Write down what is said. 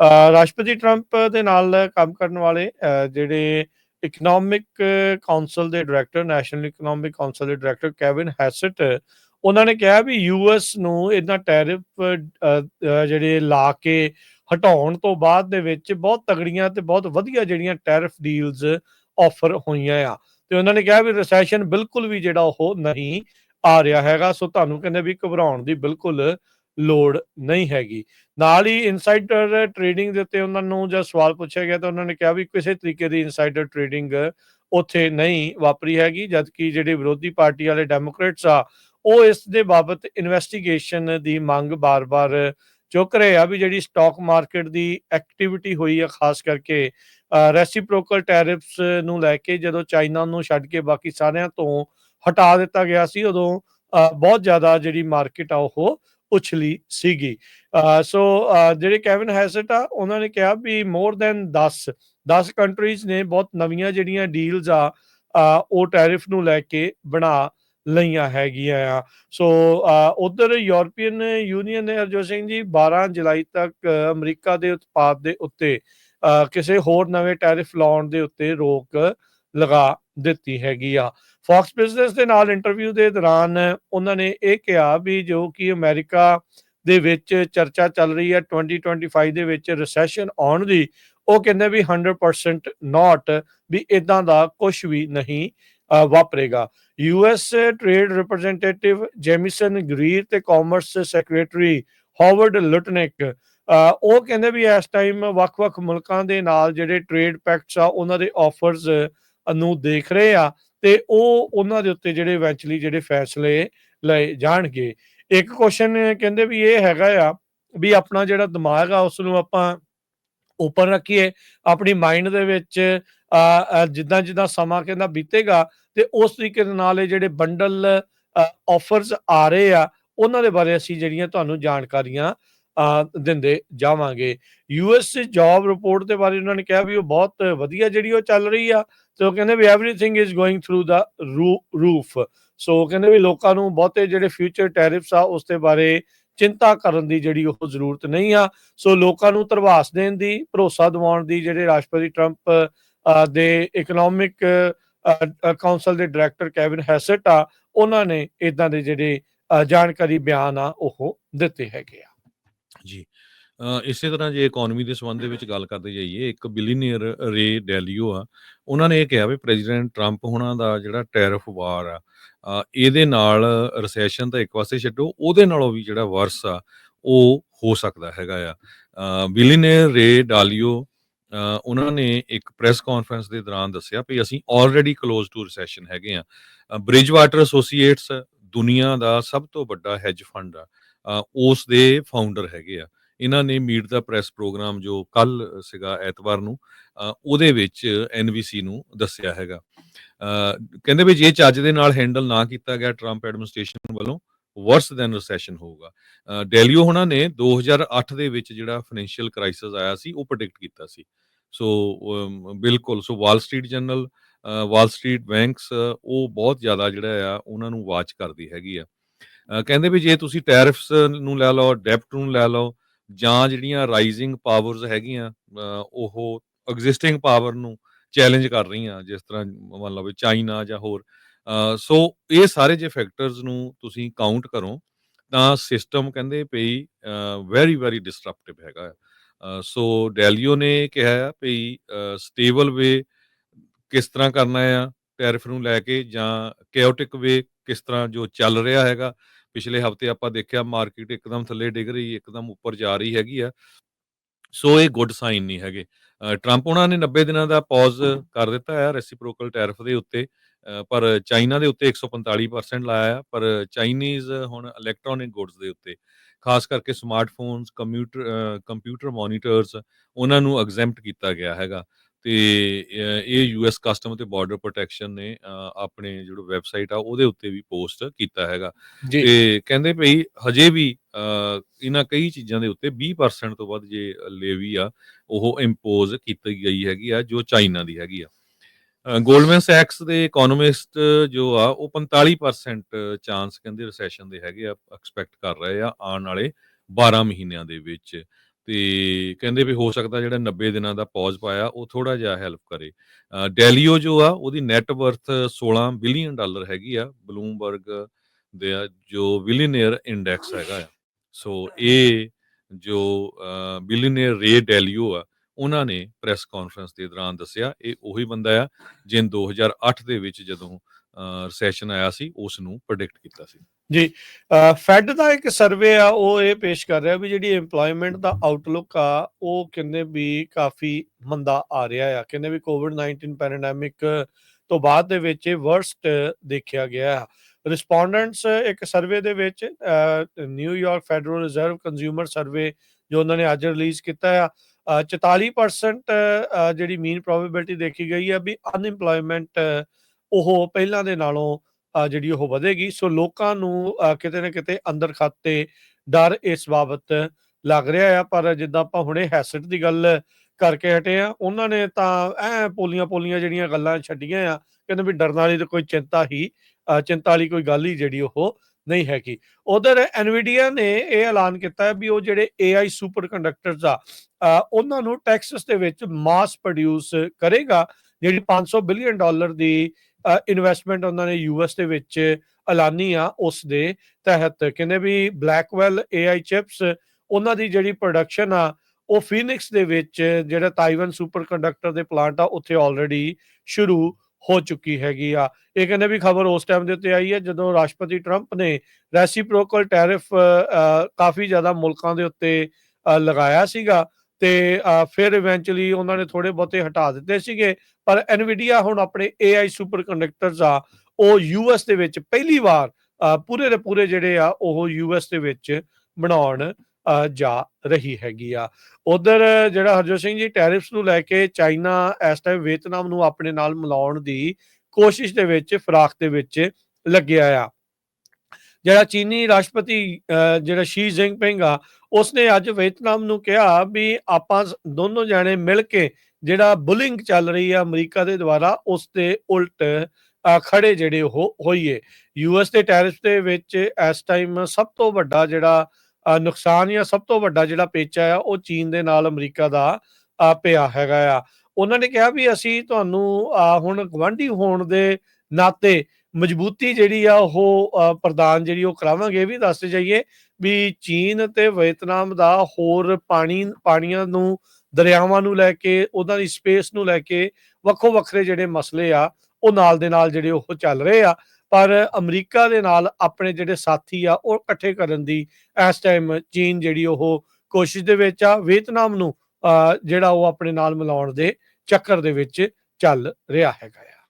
ਰਾਸ਼ਟਰਪਤੀ ਟਰੰਪ ਦੇ ਨਾਲ ਕੰਮ ਕਰਨ ਵਾਲੇ ਜਿਹੜੇ ਇਕਨੋਮਿਕ ਕਾਉਂਸਲ ਦੇ ਡਾਇਰੈਕਟਰ ਨੈਸ਼ਨਲ ਇਕਨੋਮਿਕ ਕਾਉਂਸਲ ਦੇ ਡਾਇਰੈਕਟਰ ਕੈਵਿਨ ਹੈਸਟ ਉਹਨਾਂ ਨੇ ਕਿਹਾ ਵੀ ਯੂਐਸ ਨੂੰ ਇਹਨਾਂ ਟੈਰਿਫ ਜਿਹੜੇ ਲਾ ਕੇ ਹਟਾਉਣ ਤੋਂ ਬਾਅਦ ਦੇ ਵਿੱਚ ਬਹੁਤ ਤਗੜੀਆਂ ਤੇ ਬਹੁਤ ਵਧੀਆ ਜਿਹੜੀਆਂ ਟੈਰਿਫ ਡੀਲਸ ਆਫਰ ਹੋਈਆਂ ਆ। ਤੇ ਉਹਨਾਂ ਨੇ ਕਿਹਾ ਵੀ ਰਿਸੈਸ਼ਨ ਬਿਲਕੁਲ ਵੀ ਜਿਹੜਾ ਉਹ ਨਹੀਂ ਆ ਰਿਹਾ ਹੈਗਾ, ਸੋ ਤੁਹਾਨੂੰ ਕਹਿੰਦੇ ਵੀ ਘਬਰਾਉਣ ਦੀ ਬਿਲਕੁਲ ਲੋੜ ਨਹੀਂ ਹੈਗੀ। ਨਾਲ ਹੀ ਇਨਸਾਈਡਰ ਟ੍ਰੇਡਿੰਗ ਦੇ ਉੱਤੇ ਉਹਨਾਂ ਨੂੰ ਜਦ ਸਵਾਲ ਪੁੱਛਿਆ ਗਿਆ ਤਾਂ ਉਹਨਾਂ ਨੇ ਕਿਹਾ ਵੀ ਕਿਸੇ ਤਰੀਕੇ ਦੀ ਇਨਸਾਈਡਰ ਟ੍ਰੇਡਿੰਗ ਉੱਥੇ ਨਹੀਂ ਵਾਪਰੀ ਹੈਗੀ, ਜਦਕਿ ਜਿਹੜੇ ਵਿਰੋਧੀ ਪਾਰਟੀ ਵਾਲੇ ਡੈਮੋਕ੍ਰੇਟਸ ਆ, ਉਹ ਇਸ ਦੇ ਬਾਬਤ ਇਨਵੈਸਟੀਗੇਸ਼ਨ ਦੀ ਮੰਗ ਬਾਰ-ਬਾਰ ਚੁੱਕ ਰਹੇ ਆ ਵੀ ਜਿਹੜੀ ਸਟਾਕ ਮਾਰਕੀਟ ਦੀ ਐਕਟੀਵਿਟੀ ਹੋਈ ਆ, ਖਾਸ ਕਰਕੇ ਰੈਸੀਪ੍ਰੋਕਲ ਟੈਰਿਫਸ ਨੂੰ ਲੈ ਕੇ ਜਦੋਂ ਚਾਈਨਾ ਨੂੰ ਛੱਡ ਕੇ ਬਾਕੀ ਸਾਰਿਆਂ ਤੋਂ ਹਟਾ ਦਿੱਤਾ ਗਿਆ ਸੀ, ਉਦੋਂ ਬਹੁਤ ਜ਼ਿਆਦਾ ਜਿਹੜੀ ਮਾਰਕੀਟ ਆ ਉਹ ਉਛਲੀ ਸੀਗੀ। ਸੋ ਜਿਹੜੇ ਕੈਵਨ ਹੈਸਟ ਆ, ਉਹਨਾਂ ਨੇ ਕਿਹਾ ਵੀ ਮੋਰ ਦੈਨ 10 10 ਕੰਟਰੀਜ਼ ਨੇ ਬਹੁਤ ਨਵੀਆਂ ਜਿਹੜੀਆਂ ਡੀਲਸ ਆ ਉਹ ਟੈਰਿਫ ਨੂੰ ਲੈ ਕੇ ਬਣਾ ਲਈਆਂ ਹੈਗੀਆਂ ਆ। ਸੋ ਉਧਰ ਯੂਰਪੀਅਨ ਯੂਨੀਅਨ ਨੇ ਹਰਜੋਤ ਸਿੰਘ ਜੀ 12 ਜੁਲਾਈ ਤੱਕ ਅਮਰੀਕਾ ਦੇ ਉਤਪਾਦ ਦੇ ਉੱਤੇ ਕਿਸੇ ਹੋਰ ਨਵੇਂ ਟੈਰਿਫ ਲਾਉਣ ਦੇ ਉੱਤੇ ਰੋਕ ਲਗਾ ਦਿੱਤੀ ਹੈਗੀ ਆ। ਫੌਕਸ ਬਿਜ਼ਨਸ ਦੇ ਨਾਲ ਇੰਟਰਵਿਊ ਦੇ ਦੌਰਾਨ ਉਹਨਾਂ ਨੇ ਇਹ ਕਿਹਾ ਵੀ ਜੋ ਕਿ ਅਮਰੀਕਾ ਦੇ ਵਿੱਚ ਚਰਚਾ ਚੱਲ ਰਹੀ ਹੈ 2025 ਦੇ ਵਿੱਚ ਰਿਸੈਸ਼ਨ ਆਉਣ ਦੀ, ਉਹ ਕਹਿੰਦੇ ਵੀ 100% ਨਾਟ ਵੀ ਇਦਾਂ ਦਾ ਕੁਝ ਵੀ ਨਹੀਂ ਵਾਪਰੇਗਾ। US trade representative Jamieson Greer ਤੇ ਕਾਮਰਸ ਸੈਕਟਰੀ ਹਾਵਰਡ ਲੁਟਨਿਕ ਉਹ ਕਹਿੰਦੇ ਵੀ ਇਸ ਟਾਈਮ ਵੱਖ-ਵੱਖ ਮੁਲਕਾਂ ਦੇ ਨਾਲ ਜਿਹੜੇ ਟ੍ਰੇਡ ਪੈਕਟਸ ਆ, ਉਹਨਾਂ ਦੇ ਆਫਰਸ ਨੂੰ ਦੇਖ ਰਹੇ ਆ ਤੇ ਉਹ ਉਹਨਾਂ ਦੇ ਉੱਤੇ ਜਿਹੜੇ ਇਵੈਂਚੁਅਲੀ ਜਿਹੜੇ ਫੈਸਲੇ ਲਏ ਜਾਣਗੇ। ਇੱਕ ਕੁਐਸਚਨ ਕਹਿੰਦੇ ਵੀ ਇਹ ਹੈਗਾ ਆ ਵੀ ਆਪਣਾ ਜਿਹੜਾ ਦਿਮਾਗ ਆ ਉਸ ਨੂੰ ਆਪਾਂ ਓਪਨ ਰੱਖੀਏ, ਆਪਣੀ ਮਾਈਂਡ ਦੇ ਵਿੱਚ ਜਿੱਦਾਂ ਜਿੱਦਾਂ ਸਮਾਂ ਕਹਿੰਦਾ ਬੀਤੇਗਾ ਤੇ ਉਸ ਤਰੀਕੇ ਦੇ ਨਾਲ ਇਹ ਜਿਹੜੇ ਬੰਡਲ ਆਫਰਸ ਆ ਰਹੇ ਆ, ਉਹਨਾਂ ਦੇ ਬਾਰੇ ਅਸੀਂ ਜਿਹੜੀਆਂ ਤੁਹਾਨੂੰ ਜਾਣਕਾਰੀਆਂ ਦਿੰਦੇ ਜਾਵਾਂਗੇ ਯੂਐਸ ਜੌਬ ਰਿਪੋਰਟ ਦੇ ਬਾਰੇ ਉਹਨਾਂ ਨੇ ਕਿਹਾ ਵੀ ਉਹ ਬਹੁਤ ਵਧੀਆ ਜਿਹੜੀ ਉਹ ਚੱਲ ਰਹੀ ਆ ਤੇ ਉਹ ਕਹਿੰਦੇ ਵੀ everything is going through the roof so ਕਹਿੰਦੇ ਵੀ ਲੋਕਾਂ ਨੂੰ ਬਹੁਤੇ ਜਿਹੜੇ ਫਿਊਚਰ ਟੈਰਿਫਸ ਆ ਉਸ ਦੇ ਬਾਰੇ ਚਿੰਤਾ ਕਰਨ ਦੀ ਜਿਹੜੀ ਉਹ ਜ਼ਰੂਰਤ ਨਹੀਂ ਆ ਸੋ ਲੋਕਾਂ ਨੂੰ ਤਰਵਾਸ ਦੇਣ ਦੀ ਭਰੋਸਾ ਦਿਵਾਉਣ ਦੀ ਜਿਹੜੇ ਰਾਸ਼ਟਰਪਤੀ ਟਰੰਪ ਦੇ ਇਕਨੋਮਿਕ ਕਾਉਂਸਲ ਦੇ ਡਾਇਰੈਕਟਰ ਕੈਵਿਨ ਹੈਸਟ ਆ ਉਹਨਾਂ ਨੇ ਇਦਾਂ ਦੇ ਜਿਹੜੇ ਜਾਣਕਾਰੀ ਬਿਆਨ ਆ ਉਹ ਦਿੱਤੇ ਹੈਗੇ ਆ ਜੀ ਇਸੇ ਤਰ੍ਹਾਂ ਜੇ ਇਕਨੋਮੀ ਦੇ ਸੰਬੰਧ ਦੇ ਵਿੱਚ ਗੱਲ ਕਰਦੇ ਜਾਈਏ, ਇੱਕ ਬਿਲੀਨੀਅਰ ਰੇ ਡੈਲੀਓ ਆ, ਉਹਨਾਂ ਨੇ ਇਹ ਕਿਹਾ ਵੀ ਪ੍ਰੈਜ਼ੀਡੈਂਟ ਟਰੰਪ ਹੁਣਾਂ ਦਾ ਜਿਹੜਾ ਟੈਰਿਫ ਵਾਰ ਆ ਇਹਦੇ ਨਾਲ ਰਿਸੈਸ਼ਨ ਤਾਂ ਇੱਕ ਪਾਸੇ ਛੱਡੋ, ਉਹਦੇ ਨਾਲੋਂ ਵੀ ਜਿਹੜਾ ਵਰਸ ਆ, ਉਹ ਹੋ ਸਕਦਾ ਹੈਗਾ ਆ। ਬਿਲੀਨੀਅਰ ਰੇ ਡਾਲੀਓ ਉਹਨਾਂ ਨੇ ਇੱਕ ਪ੍ਰੈਸ ਕਾਨਫਰੰਸ ਦੇ ਦੌਰਾਨ ਦੱਸਿਆ ਵੀ ਅਸੀਂ ਆਲਰੇਡੀ ক্লোਜ਼ ਟੂ ਰਿਸੈਸ਼ਨ ਹੈਗੇ ਆ। ਬ੍ਰਿਜ ਵਾਟਰ ਐਸੋਸੀਏਟਸ ਦੁਨੀਆ ਦਾ ਸਭ ਤੋਂ ਵੱਡਾ ਹੈਜ ਫੰਡ ਆ। ਉਸ ਦੇ ਫਾਊਂਡਰ ਹੈਗੇ ਆ। ਇਹਨਾਂ ਨੇ ਮੀਟ ਦਾ ਪ੍ਰੈਸ ਪ੍ਰੋਗਰਾਮ ਜੋ ਕੱਲ ਸੀਗਾ ਐਤਵਾਰ ਨੂੰ ਉਹਦੇ ਵਿੱਚ ਐਨਬੀਸੀ ਨੂੰ ਦੱਸਿਆ ਹੈਗਾ। ਕਹਿੰਦੇ ਵੀ ਜੇ ਚੱਜ ਦੇ ਨਾਲ ਹੈਂਡਲ ਨਾ ਕੀਤਾ ਗਿਆ ਟਰੰਪ ਐਡਮਿਨਿਸਟ੍ਰੇਸ਼ਨ ਵੱਲੋਂ ਵਰਸ ਦੈਨ ਰਿਸੈਸ਼ਨ ਹੋਊਗਾ। ਡੈਲੀਓ ਹੁਣਾਂ ਨੇ 2008 ਦੇ ਵਿੱਚ ਜਿਹੜਾ ਫਾਈਨੈਂਸ਼ੀਅਲ ਕ੍ਰਾਈਸਿਸ ਆਇਆ ਸੀ, ਉਹ ਪ੍ਰੈਡਿਕਟ ਕੀਤਾ ਸੀ। ਸੋ ਬਿਲਕੁਲ, so Wall Street Journal Wall Street banks ਉਹ ਬਹੁਤ ਜ਼ਿਆਦਾ ਜਿਹੜਾ ਆ, ਉਹਨਾਂ ਨੂੰ ਵਾਚ ਕਰਦੀ ਹੈਗੀ ਆ। ਕਹਿੰਦੇ ਵੀ ਜੇ ਤੁਸੀਂ ਟੈਰਿਫਸ ਨੂੰ ਲੈ ਲਓ, ਡੈਪਟ ਨੂੰ ਲੈ ਲਓ, ਜਾਂ ਜਿਹੜੀਆਂ ਰਾਈਜ਼ਿੰਗ ਪਾਵਰਸ ਹੈਗੀਆਂ ਉਹ ਐਗਜ਼ਿਸਟਿੰਗ ਪਾਵਰ ਨੂੰ ਚੈਲੰਜ ਕਰ ਰਹੀਆਂ, ਜਿਸ ਤਰ੍ਹਾਂ ਮੰਨ ਲਓ ਵੀ ਚਾਈਨਾ ਜਾਂ ਹੋਰ ਸੋ ਇਹ ਸਾਰੇ ਜੇ ਫੈਕਟਰਸ ਨੂੰ ਤੁਸੀਂ ਕਾਊਂਟ ਕਰੋ, ਤਾਂ ਸਿਸਟਮ ਕਹਿੰਦੇ ਪਈ ਵੈਰੀ ਵੈਰੀ ਡਿਸਟਰਪਟਿਵ ਹੈਗਾ। ਸੋ ਡੈਲੀਓ ਨੇ ਕਿਹਾ ਪਈ ਸਟੇਬਲ ਵੇ ਕਿਸ ਤਰ੍ਹਾਂ ਕਰਨਾ ਆ, ਟੈਰਿਫ ਨੂੰ ਲੈ ਕੇ ਜਾਂ ਕੈਓਟਿਕ ਵੇ ਕਿਸ ਤਰ੍ਹਾਂ ਜੋ ਚੱਲ ਰਿਹਾ ਹੈਗਾ। ਪਿਛਲੇ ਹਫ਼ਤੇ ਆਪਾਂ ਦੇਖਿਆ ਮਾਰਕੀਟ ਇੱਕਦਮ ਥੱਲੇ ਡਿੱਗ ਰਹੀ ਇੱਕਦਮ ਉੱਪਰ ਜਾ ਰਹੀ ਹੈਗੀ ਆ। ਸੋ ਇਹ ਗੁੱਡ ਸਾਈਨ ਨਹੀਂ ਹੈਗੇ। ਟਰੰਪ ਉਹਨਾਂ ਨੇ 90 ਦਿਨਾਂ ਦਾ ਪੌਜ਼ ਕਰ ਦਿੱਤਾ ਹੈ ਰੈਸਿਪਰੋਕਲ ਟੈਰਿਫ ਦੇ ਉੱਤੇ। ਪਰ ਚਾਈਨਾ ਦੇ ਉੱਤੇ 145% ਲਾਇਆ ਪਰ ਚਾਈਨੀਜ਼ ਹੁਣ ਇਲੈਕਟ੍ਰੋਨਿਕ ਗੁੱਡਸ ਦੇ ਉੱਤੇ। ਖਾਸ ਕਰਕੇ ਸਮਾਰਟਫੋਨਸ ਕੰਪਿਊਟਰ ਕੰਪਿਊਟਰ ਮੋਨੀਟਰਸ ਉਹਨਾਂ ਨੂੰ ਐਗਜ਼ੈਂਪਟ ਕੀਤਾ ਗਿਆ ਹੈਗਾ। ਤੇ ਇਹ ਯੂਐਸ ਕਸਟਮ ਤੇ ਬਾਰਡਰ ਪ੍ਰੋਟੈਕਸ਼ਨ ਨੇ ਆਪਣੇ ਜਿਹੜਾ ਵੈਬਸਾਈਟ ਆ ਉਹਦੇ ਉੱਤੇ ਵੀ ਪੋਸਟ ਕੀਤਾ ਹੈਗਾ। ਤੇ ਕਹਿੰਦੇ ਭਈ ਹਜੇ ਵੀ ਇਹਨਾਂ ਕਈ ਚੀਜ਼ਾਂ ਦੇ ਉੱਤੇ 20% ਤੋਂ ਵੱਧ ਜੇ ਲੇਵੀ ਆ ਉਹ ਇੰਪੋਜ਼ ਕੀਤੀ ਗਈ ਹੈਗੀ ਆ ਜੋ ਚਾਈਨਾ ਦੀ ਹੈਗੀ ਆ। ਗੋਲਡਮੈਨ ਸੈਕਸ ਦੇ ਇਕਨੋਮਿਸਟ ਜੋ ਆ ਉਹ 45% ਚਾਂਸ ਕਹਿੰਦੇ ਰਿਸੈਸ਼ਨ ਦੇ ਹੈਗੇ ਆ ਐਕਸਪੈਕਟ ਕਰ ਰਹੇ ਆ ਆਉਣ ਵਾਲੇ 12 ਮਹੀਨਿਆਂ ਦੇ ਵਿੱਚ। ਤੇ ਕਹਿੰਦੇ ਵੀ ਹੋ ਸਕਦਾ ਜਿਹੜਾ 90 ਦਿਨਾਂ ਦਾ ਪੌਜ਼ ਪਾਇਆ, ਉਹ ਥੋੜਾ ਜਿਹਾ ਹੈਲਪ ਕਰੇ। ਡੈਲੀਓ ਜੋ ਆ, ਉਹਦੀ ਨੈਟ ਵਰਥ 16 ਬਿਲੀਅਨ ਡਾਲਰ ਹੈਗੀ ਆ ਬਲੂਮਬਰਗ ਦੇ ਆ, ਜੋ ਬਿਲੀਅਨਰ ਇੰਡੈਕਸ ਹੈਗਾ ਆ। ਸੋ ਇਹ ਜੋ ਬਿਲੀਅਨਰ ਰੇ ਡੈਲੀਓ ਆ, ਉਹਨਾਂ ਨੇ ਪ੍ਰੈਸ ਕਾਨਫਰੰਸ ਦੇ ਦੌਰਾਨ ਦੱਸਿਆ, ਇਹ ਉਹੀ ਬੰਦਾ ਆ, ਜਿਨ 2008 ਦੇ ਵਿੱਚ ਜਦੋਂ ਰਿਸੈਸ਼ਨ ਆਇਆ ਸੀ ਉਸ ਨੂੰ ਪ੍ਰੈਡਿਕਟ ਕੀਤਾ ਸੀ। ਜੀ ਫੈਡ ਦਾ ਇੱਕ ਸਰਵੇ ਆ ਉਹ ਇਹ ਪੇਸ਼ ਕਰ ਰਿਹਾ ਵੀ ਜਿਹੜੀ EMPLOYMENT ਦਾ ਆਊਟਲੁੱਕ ਆ ਉਹ ਕਹਿੰਦੇ ਵੀ ਕਾਫੀ ਮੰਦਾ ਆ ਰਿਹਾ ਆ। ਕਹਿੰਦੇ ਵੀ ਕੋਵਿਡ-19 ਪੈਂਡੇਮਿਕ ਤੋਂ ਬਾਅਦ ਦੇ ਵਿੱਚ ਇਹ ਵਰਸਟ ਦੇਖਿਆ ਗਿਆ ਆ। ਰਿਸਪੋਂਡੈਂਟਸ ਇੱਕ ਸਰਵੇ ਦੇ ਵਿੱਚ New York Federal Reserve consumer survey ਜੋ ਉਹਨਾਂ ਨੇ ਅੱਜ ਰਿਲੀਜ਼ ਕੀਤਾ ਆ ਅ, 44% ਜਿਹੜੀ ਮੀਨ ਪ੍ਰੋਬੇਬਿਲਟੀ ਦੇਖੀ ਗਈ ਆ ਵੀ ਅਨਇੰਪਲੋਇਮੈਂਟ ਉਹ ਪਹਿਲਾਂ ਦੇ ਨਾਲੋਂ ਜਿਹੜੀ ਉਹ ਵਧੇਗੀ, ਸੋ ਲੋਕਾਂ ਨੂੰ ਕਿਤੇ ਨਾ ਕਿਤੇ ਅੰਦਰ ਖਾਤੇ ਡਰ ਇਸ ਬਾਬਤ ਲੱਗ ਰਿਹਾ ਆ। ਪਰ ਜਿੱਦਾਂ ਆਪਾਂ ਹੁਣੇ ਹੈਸਟ ਦੀ ਗੱਲ ਕਰਕੇ ਹਟੇ ਆ, ਉਹਨਾਂ ਨੇ ਤਾਂ ਐ ਪੋਲੀਆਂ ਪੋਲੀਆਂ ਜਿਹੜੀਆਂ ਗੱਲਾਂ ਛੱਡੀਆਂ ਆ, ਕਹਿੰਦੇ ਵੀ ਡਰਨ ਵਾਲੀ ਤਾਂ ਕੋਈ ਚਿੰਤਾ ਹੀ ਚਿੰਤਾ ਵਾਲੀ ਕੋਈ ਗੱਲ ਹੀ ਜਿਹੜੀ ਉਹ ਨਹੀਂ ਹੈਗੀ। ਉਧਰ ਐਨਵੀਡੀਆ ਨੇ ਇਹ ਐਲਾਨ ਕੀਤਾ ਵੀ ਉਹ ਜਿਹੜੇ AI ਸੁਪਰ ਕੰਡਕਟਰਸ ਆ ਉਹਨਾਂ ਨੂੰ ਟੈਕਸਸ ਦੇ ਵਿੱਚ ਮਾਸ ਪ੍ਰੋਡਿਊਸ ਕਰੇਗਾ, ਜਿਹੜੀ 500 ਬਿਲੀਅਨ ਡਾਲਰ ਦੀ ਇਨਵੈਸਟਮੈਂਟ ਉਹਨਾਂ ਨੇ ਯੂਐਸ ਦੇ ਵਿੱਚ ਐਲਾਨੀ ਆ ਉਸ ਦੇ ਤਹਿਤ। ਕਹਿੰਦੇ ਵੀ ਬਲੈਕਵੈਲ AI ਚਿਪਸ ਉਹਨਾਂ ਦੀ ਜਿਹੜੀ ਪ੍ਰੋਡਕਸ਼ਨ ਆ, ਉਹ ਫੀਨਿਕਸ ਦੇ ਵਿੱਚ ਜਿਹੜਾ ਤਾਈਵਾਨ ਸੁਪਰ ਕੰਡਕਟਰ ਦੇ ਪਲਾਂਟ ਆ, ਉੱਥੇ ਆਲਰੇਡੀ ਸ਼ੁਰੂ ਹੋ ਚੁੱਕੀ ਹੈਗੀ ਆ। ਇਹ ਕਹਿੰਦੇ ਵੀ ਖਬਰ ਉਸ ਟਾਈਮ ਦੇ ਉੱਤੇ ਆਈ ਹੈ, ਜਦੋਂ ਰਾਸ਼ਟਰਪਤੀ ਟਰੰਪ ਨੇ ਰੈਸੀਪ੍ਰੋਕਲ ਟੈਰਿਫ ਕਾਫੀ ਜ਼ਿਆਦਾ ਮੁਲਕਾਂ ਦੇ ਉੱਤੇ ਲਗਾਇਆ ਸੀਗਾ। ਤੇ ਫਿਰ ਇਵੈਂਚੁਅਲੀ ਉਹਨਾਂ ਨੇ ਥੋੜੇ ਬਹੁਤੇ ਹਟਾ ਦਿੱਤੇ ਸੀਗੇ, ਪਰ ਐਨਵੀਡੀਆ ਹੁਣ ਆਪਣੇ AI ਸੁਪਰ ਕੰਡਕਟਰਸ ਆ, ਉਹ ਯੂਐਸ ਦੇ ਵਿੱਚ ਪਹਿਲੀ ਵਾਰ ਪੂਰੇ ਦੇ ਪੂਰੇ ਜਿਹੜੇ ਆ, ਉਹ ਯੂਐਸ ਦੇ ਵਿੱਚ ਬਣਾਉਣ ਜਾ ਰਹੀ ਹੈਗੀ ਆ। ਉਧਰ ਜਿਹੜਾ ਹਰਜੋਤ ਸਿੰਘ ਜੀ ਟੈਰਿਫਸ ਨੂੰ ਲੈ ਕੇ ਚਾਈਨਾ ਇਸ ਟਾਈਮ ਵੀਅਤਨਾਮ ਨੂੰ ਆਪਣੇ ਨਾਲ ਮਿਲਾਉਣ ਦੀ ਕੋਸ਼ਿਸ਼ ਦੇ ਵਿੱਚ, ਫਰਾਖ ਦੇ ਵਿੱਚ ਲੱਗਿਆ ਆ। ਜਿਹੜਾ ਚੀਨੀ ਰਾਸ਼ਟਰਪਤੀ ਜਿਹੜਾ ਸ਼ੀ ਜਿਨਪਿੰਗ ਆ ਉਸਨੇ ਅੱਜ ਵੀਅਤਨਾਮ ਨੂੰ ਕਿਹਾ ਵੀ ਆਪਾਂ ਦੋਨੋਂ ਜਾਣੇ ਮਿਲ ਕੇ ਜਿਹੜਾ ਬੁਲਿੰਗ ਚੱਲ ਰਹੀ ਆ ਅਮਰੀਕਾ ਦੇ ਦੁਆਰਾ ਉਸ ਦੇ ਉਲਟ ਖੜੇ ਜਿਹੜੇ ਹੋਈਏ। ਯੂਐਸ ਦੇ ਟੈਰਿਫ ਦੇ ਵਿੱਚ ਇਸ ਟਾਈਮ ਸਭ ਤੋਂ ਵੱਡਾ ਜਿਹੜਾ ਨੁਕਸਾਨ ਜਾਂ ਸਭ ਤੋਂ ਵੱਡਾ ਜਿਹੜਾ ਪੇਚਾ ਆ ਉਹ ਚੀਨ ਦੇ ਨਾਲ ਅਮਰੀਕਾ ਦਾ ਪਿਆ ਹੈਗਾ ਆ। ਉਹਨਾਂ ਨੇ ਕਿਹਾ ਵੀ ਅਸੀਂ ਤੁਹਾਨੂੰ ਅ, ਹੁਣ ਗਵਾਂਢੀ ਹੋਣ ਦੇ ਨਾਤੇ ਮਜ਼ਬੂਤੀ ਜਿਹੜੀ ਆ ਉਹ ਪ੍ਰਦਾਨ ਜਿਹੜੀ ਉਹ ਕਰਾਵਾਂਗੇ, ਇਹ ਵੀ ਦੱਸ ਜਾਈਏ ਵੀ ਚੀਨ ਤੇ ਵੀਅਤਨਾਮ ਦਾ ਹੋਰ ਪਾਣੀ, ਪਾਣੀਆਂ ਨੂੰ, ਦਰਿਆਵਾਂ ਨੂੰ ਲੈ ਕੇ, ਉਹਨਾਂ ਦੀ ਸਪੇਸ ਨੂੰ ਲੈ ਕੇ ਵੱਖੋ ਵੱਖਰੇ ਜਿਹੜੇ ਮਸਲੇ ਆ, ਉਹ ਨਾਲ ਦੇ ਨਾਲ ਜਿਹੜੇ ਉਹ ਚੱਲ ਰਹੇ ਆ। ਪਰ ਅਮਰੀਕਾ ਦੇ ਨਾਲ ਆਪਣੇ ਜਿਹੜੇ ਸਾਥੀ ਆ, ਉਹ ਇਕੱਠੇ ਕਰਨ ਦੀ ਇਸ ਟਾਈਮ ਚੀਨ ਜਿਹੜੀ ਉਹ ਕੋਸ਼ਿਸ਼ ਦੇ ਵਿੱਚ ਆ, ਵੀਅਤਨਾਮ ਨੂੰ ਜਿਹੜਾ ਉਹ ਆਪਣੇ ਨਾਲ ਮਿਲਾਉਣ ਦੇ ਚੱਕਰ ਦੇ ਵਿੱਚ ਚੱਲ ਰਿਹਾ ਹੈਗਾ ਆ।